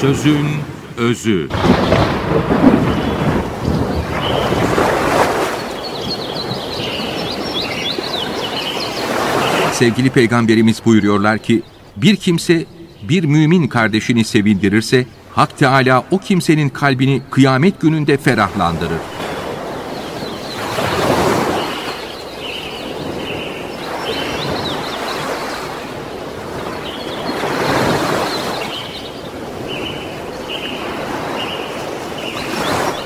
Sözün özü. Sevgili peygamberimiz buyuruyorlar ki, bir kimse bir mümin kardeşini sevindirirse, Hak Teala o kimsenin kalbini kıyamet gününde ferahlandırır.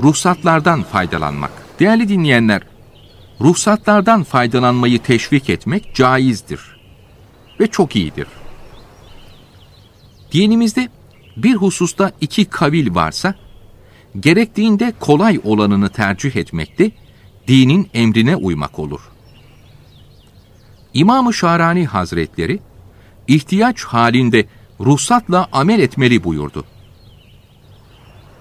ruhsatlardan faydalanmak. Değerli dinleyenler, ruhsatlardan faydalanmayı teşvik etmek caizdir ve çok iyidir. Dinimizde bir hususta iki kavil varsa, gerektiğinde kolay olanını tercih etmekte, dinin emrine uymak olur. İmam-ı Şarani Hazretleri, ihtiyaç halinde ruhsatla amel etmeli buyurdu.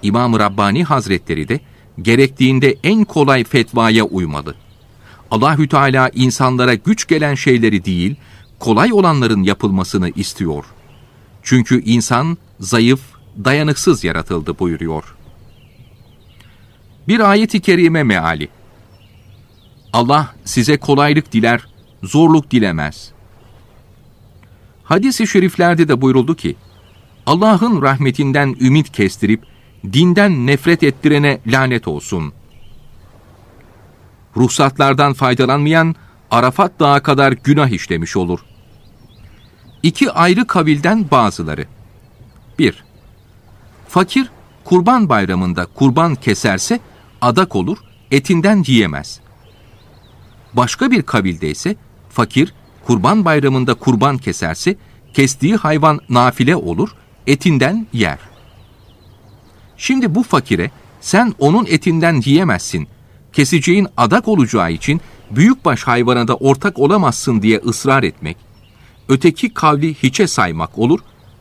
İmam-ı Rabbani Hazretleri de gerektiğinde en kolay fetvaya uymalı. Allahü Teala insanlara güç gelen şeyleri değil, kolay olanların yapılmasını istiyor. Çünkü insan zayıf, dayanıksız yaratıldı buyuruyor. Bir ayeti kerime meali. Allah size kolaylık diler, zorluk dilemez. Hadis-i şeriflerde de buyuruldu ki, Allah'ın rahmetinden ümit kestirip, dinden nefret ettirene lanet olsun. Ruhsatlardan faydalanmayan Arafat Dağı kadar günah işlemiş olur. İki ayrı kabilden bazıları. 1. Fakir kurban bayramında kurban keserse adak olur, etinden yiyemez. Başka bir kabilde ise fakir kurban bayramında kurban keserse kestiği hayvan nafile olur, etinden yer. Şimdi bu fakire sen onun etinden yiyemezsin, keseceğin adak olacağı için büyükbaş hayvana da ortak olamazsın diye ısrar etmek, öteki kavli hiçe saymak olur,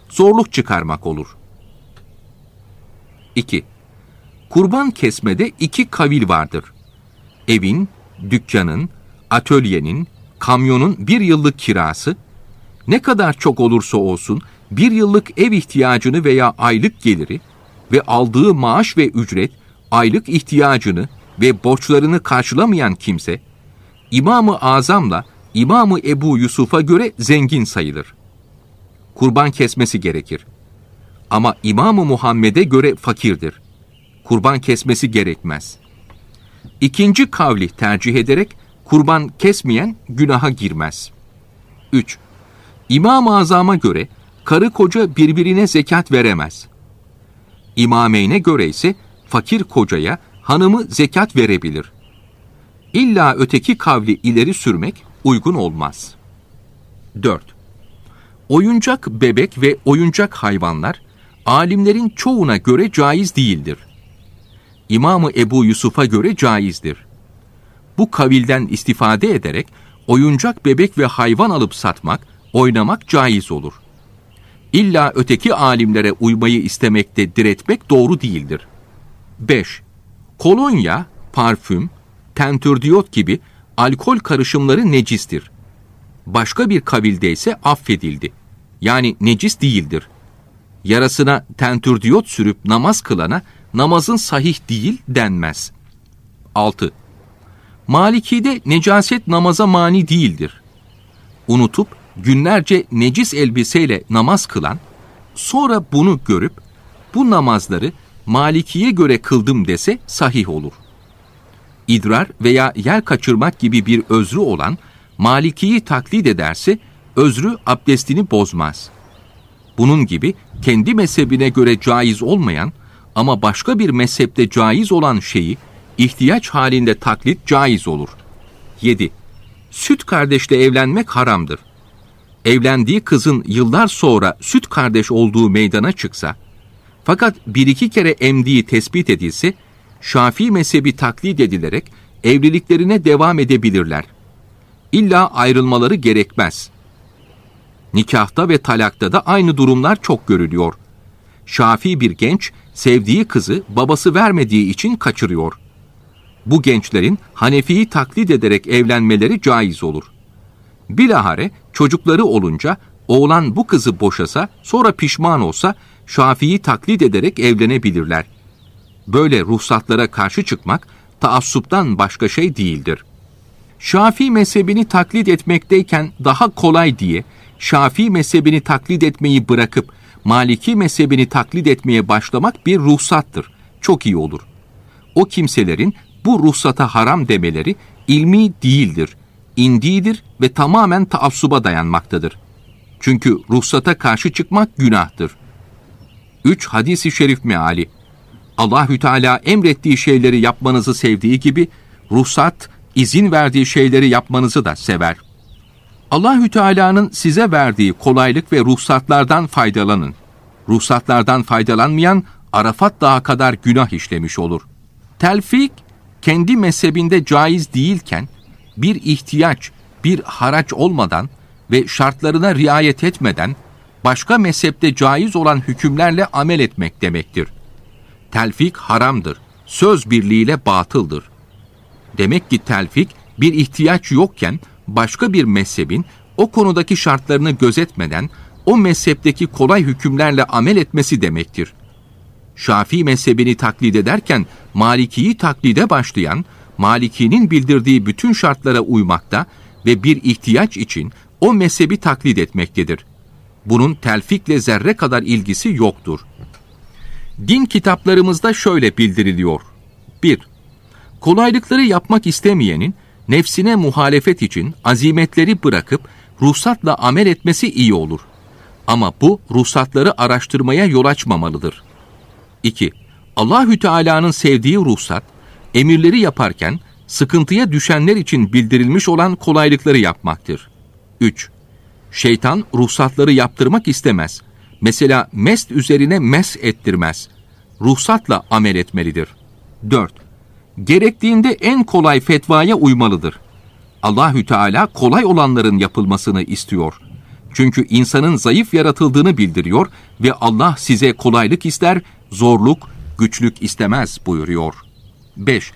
zorluk çıkarmak olur. 2. Kurban kesmede iki kavil vardır. Evin, dükkanın, atölyenin, kamyonun bir yıllık kirası, ne kadar çok olursa olsun bir yıllık ev ihtiyacını veya aylık geliri, ve aldığı maaş ve ücret aylık ihtiyacını ve borçlarını karşılamayan kimse, İmam-ı Azam'la İmam-ı Ebu Yusuf'a göre zengin sayılır. Kurban kesmesi gerekir. Ama İmam-ı Muhammed'e göre fakirdir. Kurban kesmesi gerekmez. İkinci kavli tercih ederek kurban kesmeyen günaha girmez. 3. İmam-ı Azam'a göre karı koca birbirine zekat veremez. İmameyne göre ise fakir kocaya hanımı zekat verebilir. İlla öteki kavli ileri sürmek uygun olmaz. 4. Oyuncak bebek ve oyuncak hayvanlar alimlerin çoğuna göre caiz değildir. İmamı Ebu Yusuf'a göre caizdir. Bu kavilden istifade ederek oyuncak bebek ve hayvan alıp satmak, oynamak caiz olur. İlla öteki alimlere uymayı istemekte diretmek doğru değildir. 5. Kolonya, parfüm, tentürdiyot gibi alkol karışımları necistir. Başka bir kabilde ise affedildi. Yani necis değildir. Yarasına tentürdiyot sürüp namaz kılana namazın sahih değil denmez. 6. Maliki'de necaset namaza mani değildir. Unutup günlerce necis elbiseyle namaz kılan, sonra bunu görüp bu namazları Maliki'ye göre kıldım dese sahih olur. İdrar veya yer kaçırmak gibi bir özrü olan Maliki'yi taklit ederse özrü abdestini bozmaz. Bunun gibi kendi mezhebine göre caiz olmayan ama başka bir mezhepte caiz olan şeyi ihtiyaç halinde taklit caiz olur. 7. Süt kardeşle evlenmek haramdır evlendiği kızın yıllar sonra süt kardeş olduğu meydana çıksa, Fakat bir iki kere emdiği tespit edilse, Şafii mezhebi taklit edilerek evliliklerine devam edebilirler. İlla ayrılmaları gerekmez. Nikahta ve talakta da aynı durumlar çok görülüyor. Şafii bir genç, sevdiği kızı babası vermediği için kaçırıyor. Bu gençlerin Hanefi'yi taklit ederek evlenmeleri caiz olur. Bilahare çocukları olunca oğlan bu kızı boşasa sonra pişman olsa Şafii'yi taklit ederek evlenebilirler. Böyle ruhsatlara karşı çıkmak taassuptan başka şey değildir. Şafii mezhebini taklit etmekteyken daha kolay diye Şafii mezhebini taklit etmeyi bırakıp Maliki mezhebini taklit etmeye başlamak bir ruhsattır. Çok iyi olur. O kimselerin bu ruhsata haram demeleri ilmi değildir, indiğidir ve tamamen taassuba dayanmaktadır. Çünkü ruhsata karşı çıkmak günahtır. 3 hadisi şerif meali. Allahü Teala emrettiği şeyleri yapmanızı sevdiği gibi ruhsat izin verdiği şeyleri yapmanızı da sever. Allahü Teala'nın size verdiği kolaylık ve ruhsatlardan faydalanın. Ruhsatlardan faydalanmayan Arafat Dağı kadar günah işlemiş olur. Telfik kendi mezhebinde caiz değilken bir ihtiyaç, bir haraç olmadan ve şartlarına riayet etmeden başka mezhepte caiz olan hükümlerle amel etmek demektir. Telfik haramdır, söz birliğiyle batıldır. Demek ki telfik bir ihtiyaç yokken başka bir mezhebin o konudaki şartlarını gözetmeden o mezhepteki kolay hükümlerle amel etmesi demektir. Şafii mezhebini taklit ederken Maliki'yi taklide başlayan, Maliki'nin bildirdiği bütün şartlara uymakta ve bir ihtiyaç için o mezhebi taklit etmektedir. Bunun telfikle zerre kadar ilgisi yoktur. Din kitaplarımızda şöyle bildiriliyor. 1. Kolaylıkları yapmak istemeyenin nefsine muhalefet için azimetleri bırakıp ruhsatla amel etmesi iyi olur. Ama bu ruhsatları araştırmaya yol açmamalıdır. 2. Allahü Teala'nın sevdiği ruhsat, emirleri yaparken sıkıntıya düşenler için bildirilmiş olan kolaylıkları yapmaktır. 3. Şeytan ruhsatları yaptırmak istemez. Mesela mest üzerine mes ettirmez. Ruhsatla amel etmelidir. 4. Gerektiğinde en kolay fetvaya uymalıdır. Allahü Teala kolay olanların yapılmasını istiyor. Çünkü insanın zayıf yaratıldığını bildiriyor ve Allah size kolaylık ister, zorluk, güçlük istemez buyuruyor. 5.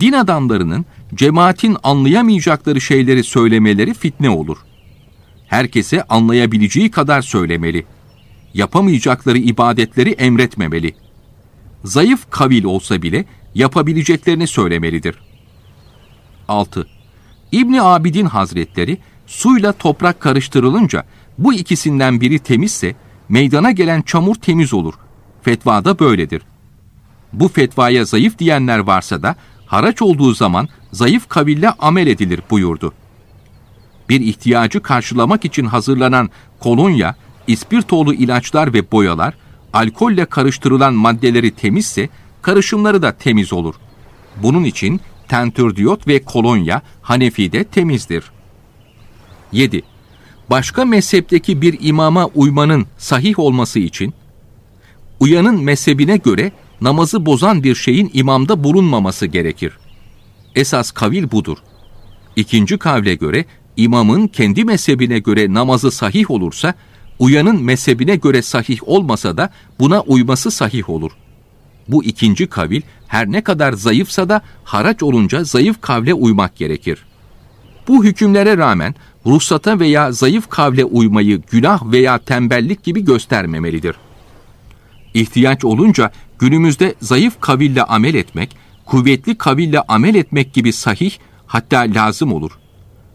Din adamlarının cemaatin anlayamayacakları şeyleri söylemeleri fitne olur. Herkese anlayabileceği kadar söylemeli. Yapamayacakları ibadetleri emretmemeli. Zayıf kavil olsa bile yapabileceklerini söylemelidir. 6. İbni Abidin Hazretleri suyla toprak karıştırılınca bu ikisinden biri temizse meydana gelen çamur temiz olur. Fetvada böyledir. Bu fetvaya zayıf diyenler varsa da haraç olduğu zaman zayıf kaville amel edilir buyurdu. Bir ihtiyacı karşılamak için hazırlanan kolonya, ispirtolu ilaçlar ve boyalar, alkolle karıştırılan maddeleri temizse karışımları da temiz olur. Bunun için tentürdiyot ve kolonya Hanefi'de temizdir. 7. Başka mezhepteki bir imama uymanın sahih olması için, uyanın mezhebine göre namazı bozan bir şeyin imamda bulunmaması gerekir. Esas kavil budur. İkinci kavle göre imamın kendi mezhebine göre namazı sahih olursa, uyanın mezhebine göre sahih olmasa da buna uyması sahih olur. Bu ikinci kavil her ne kadar zayıfsa da haraç olunca zayıf kavle uymak gerekir. Bu hükümlere rağmen ruhsata veya zayıf kavle uymayı günah veya tembellik gibi göstermemelidir. İhtiyaç olunca günümüzde zayıf kaville amel etmek, kuvvetli kaville amel etmek gibi sahih hatta lazım olur.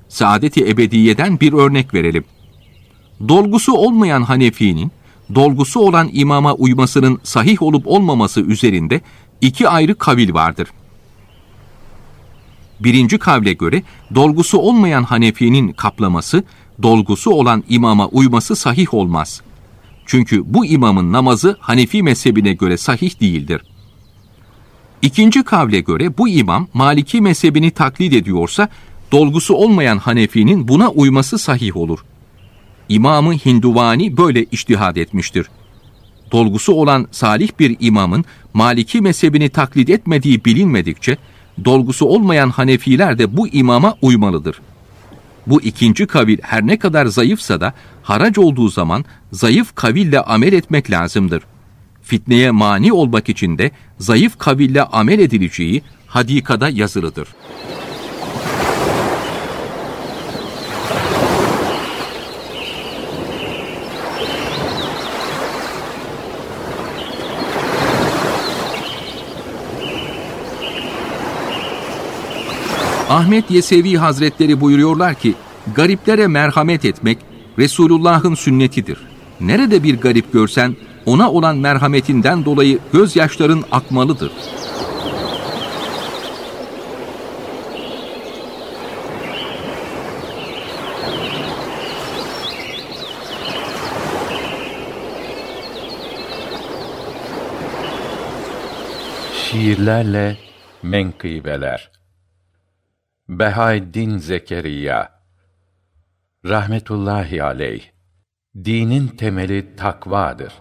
Saadeti ebediyeden bir örnek verelim. Dolgusu olmayan Hanefi'nin, dolgusu olan imama uymasının sahih olup olmaması üzerinde iki ayrı kavil vardır. Birinci kavle göre dolgusu olmayan Hanefi'nin kaplaması, dolgusu olan imama uyması sahih olmaz. Çünkü bu imamın namazı Hanefi mezhebine göre sahih değildir. İkinci kavle göre bu imam Maliki mezhebini taklit ediyorsa, dolgusu olmayan Hanefi'nin buna uyması sahih olur. İmamı Hinduvani böyle iştihad etmiştir. dolgusu olan salih bir imamın Maliki mezhebini taklit etmediği bilinmedikçe, dolgusu olmayan Hanefiler de bu imama uymalıdır. Bu ikinci kavil her ne kadar zayıfsa da harac olduğu zaman zayıf kaville amel etmek lazımdır. Fitneye mani olmak için de zayıf kaville amel edileceği hadikada yazılıdır. Ahmet Yesevi Hazretleri buyuruyorlar ki, gariplere merhamet etmek Resulullah'ın sünnetidir. Nerede bir garip görsen, ona olan merhametinden dolayı gözyaşların akmalıdır. Şiirlerle menkıbeler Behaeddin Zekeriya rahmetullahi aleyh dinin temeli takvadır.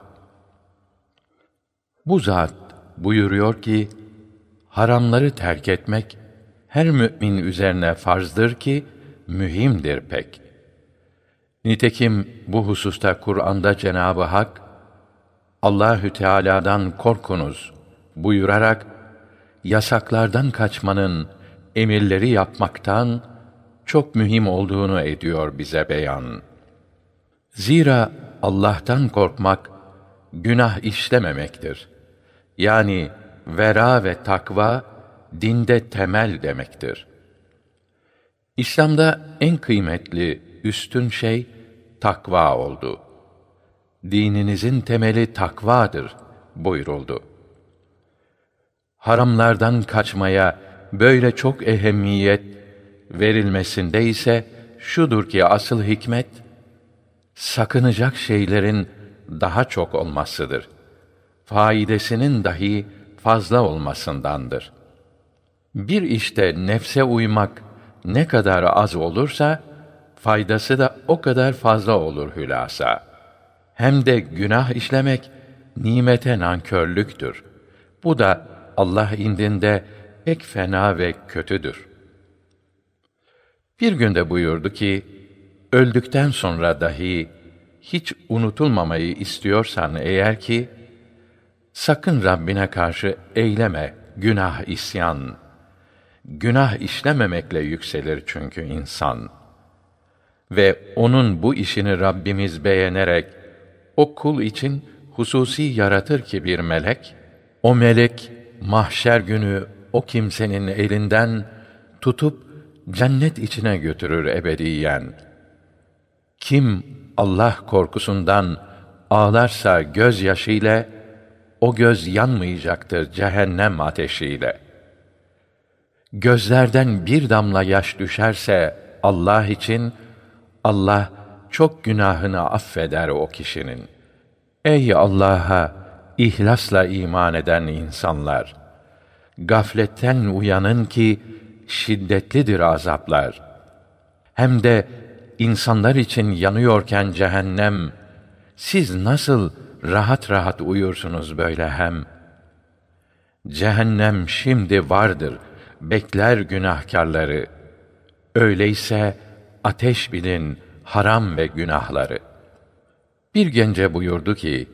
Bu zat buyuruyor ki haramları terk etmek her mümin üzerine farzdır ki mühimdir pek. Nitekim bu hususta Kur'an'da Cenabı Hak Allahü Teala'dan korkunuz buyurarak yasaklardan kaçmanın emirleri yapmaktan çok mühim olduğunu ediyor bize beyan. Zira Allah'tan korkmak günah işlememektir. Yani vera ve takva dinde temel demektir. İslam'da en kıymetli, üstün şey takva oldu. Dininizin temeli takvadır buyuruldu. Haramlardan kaçmaya böyle çok ehemmiyet verilmesinde ise şudur ki asıl hikmet sakınacak şeylerin daha çok olmasıdır. Faidesinin dahi fazla olmasındandır. Bir işte nefse uymak ne kadar az olursa faydası da o kadar fazla olur hülasa. Hem de günah işlemek nimete nankörlüktür. Bu da Allah indinde pek fena ve kötüdür. Bir günde buyurdu ki, öldükten sonra dahi hiç unutulmamayı istiyorsan eğer ki, sakın Rabbine karşı eyleme günah isyan. Günah işlememekle yükselir çünkü insan. Ve onun bu işini Rabbimiz beğenerek, o kul için hususi yaratır ki bir melek, o melek mahşer günü o kimsenin elinden tutup cennet içine götürür ebediyen. Kim Allah korkusundan ağlarsa gözyaşıyla o göz yanmayacaktır cehennem ateşiyle. Gözlerden bir damla yaş düşerse Allah için Allah çok günahını affeder o kişinin. Ey Allah'a ihlasla iman eden insanlar! Gafletten uyanın ki şiddetlidir azaplar. Hem de insanlar için yanıyorken cehennem siz nasıl rahat rahat uyursunuz böyle hem? Cehennem şimdi vardır, bekler günahkarları. Öyleyse ateş bilin haram ve günahları. Bir gence buyurdu ki,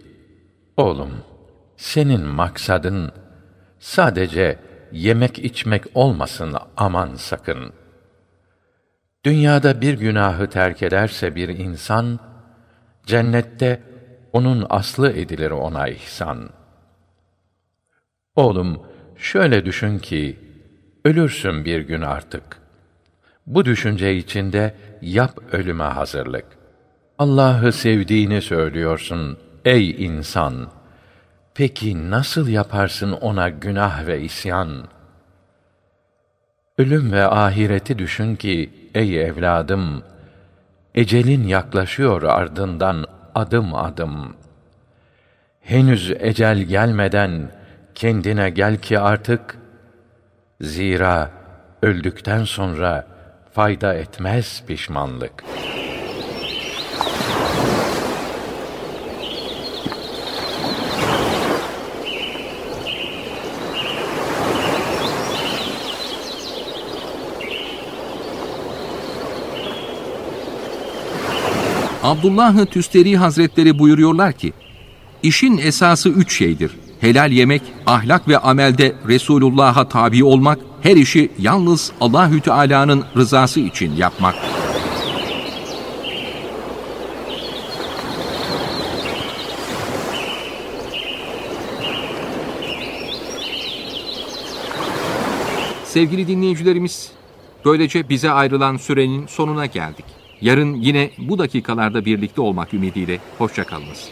Oğlum, senin maksadın Sadece yemek içmek olmasın aman sakın. Dünyada bir günahı terk ederse bir insan, cennette onun aslı edilir ona ihsan. Oğlum, şöyle düşün ki, ölürsün bir gün artık. Bu düşünce içinde yap ölüme hazırlık. Allah'ı sevdiğini söylüyorsun ey insan. Peki nasıl yaparsın ona günah ve isyan? Ölüm ve ahireti düşün ki ey evladım, ecelin yaklaşıyor ardından adım adım. Henüz ecel gelmeden kendine gel ki artık zira öldükten sonra fayda etmez pişmanlık.'' Abdullah-ı Tüsteri Hazretleri buyuruyorlar ki, işin esası üç şeydir. Helal yemek, ahlak ve amelde Resulullah'a tabi olmak, her işi yalnız Allahü Teala'nın rızası için yapmak. Sevgili dinleyicilerimiz, böylece bize ayrılan sürenin sonuna geldik. Yarın yine bu dakikalarda birlikte olmak ümidiyle hoşçakalınız.